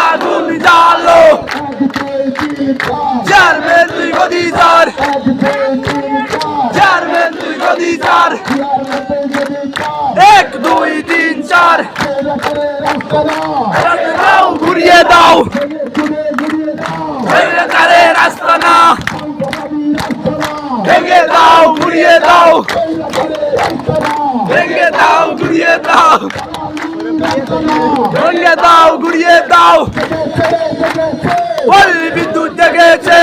আগুন জ্বালো। চেয়ারম্যান তুই গদি চার চেয়ারম্যান তুই গদি চার এক দুই তিন চার। ঘুরিয়ে দাও ভেঙে তারে রাস্তা না ভেঙে দাও ঘুরিয়ে দাও ভেঙে দাও ঘুরিয়ে দাও ভেঙে দাও ঘুরিয়ে দাও। পল্লী বিদ্যুৎ জেগেছে।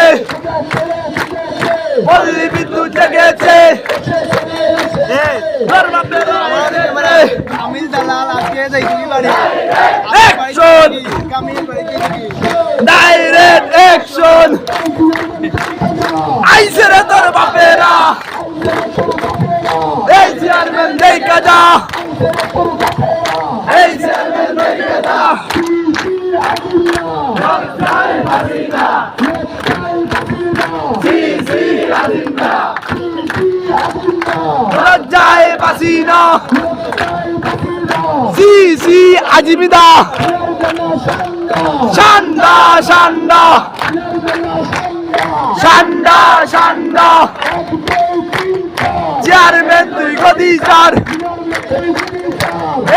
পল্লী বিদ্যুৎ জেগেছে। ডাইরেক্ট অ্যাকশন আইসে রে তোর বাপেরা। এই চেয়ারম্যান দেই কাজা। এই চেয়ারম্যান দেই কাজা। লজ্জায় বাসিনা সি সি আজিমিদা শান্ডা শান্ডা শান্ডা শান্ডা চেয়ারম্যান তুই গদি চার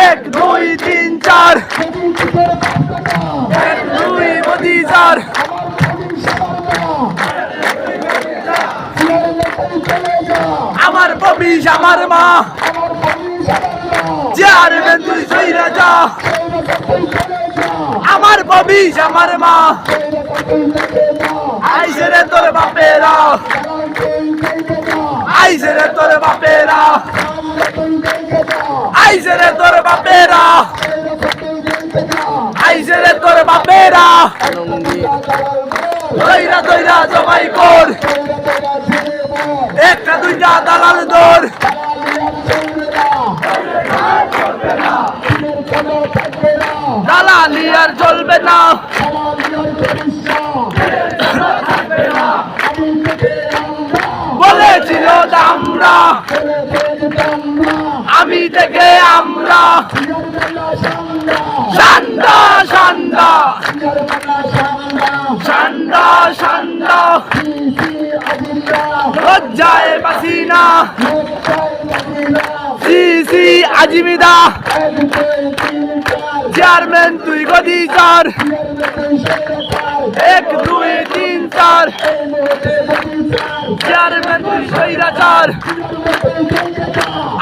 এক দুই তিন চার এক দুই গদি চার ববিস আমার মা। চেয়ারম্যান তুই সইরা যা। আমার ববিস আমার মা। আইসে রে তোর বাপেরা। আইসে রে তোর বাপেরা। আইসে রে তোর বাপেরা। আইসে রে তোর বাপেরা। দইরা দইরা জমাই কর। একটা, দুইটা, দালাল দৌড় দালালি আর চলবে না। বলেছিল আমরা আমি থেকে আমরা। সান্দা সান্দা। সান্দা সান্দা। লজ্জায় পাসিনা জি জি আজিমিদা। চেয়ারম্যান তুই গদি চার এক, দুই, তিন, চার। চেয়ারম্যান তুই সৈরা চার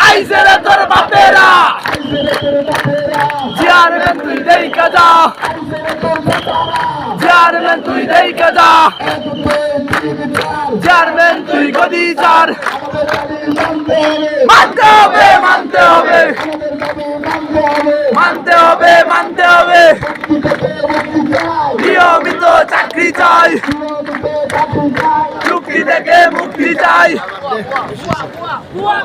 আইসেরা তোর বাপেরা। কাজা। চেয়ারম্যান তুই দেই কাজা। চেয়ারম্যান তুই গদি চার। মানতে হবে মানতে হবে। মানতে হবে মানতে হবে। নিয়মিত চাকরি চাই। চুক্তি থেকে মুক্তি চাই।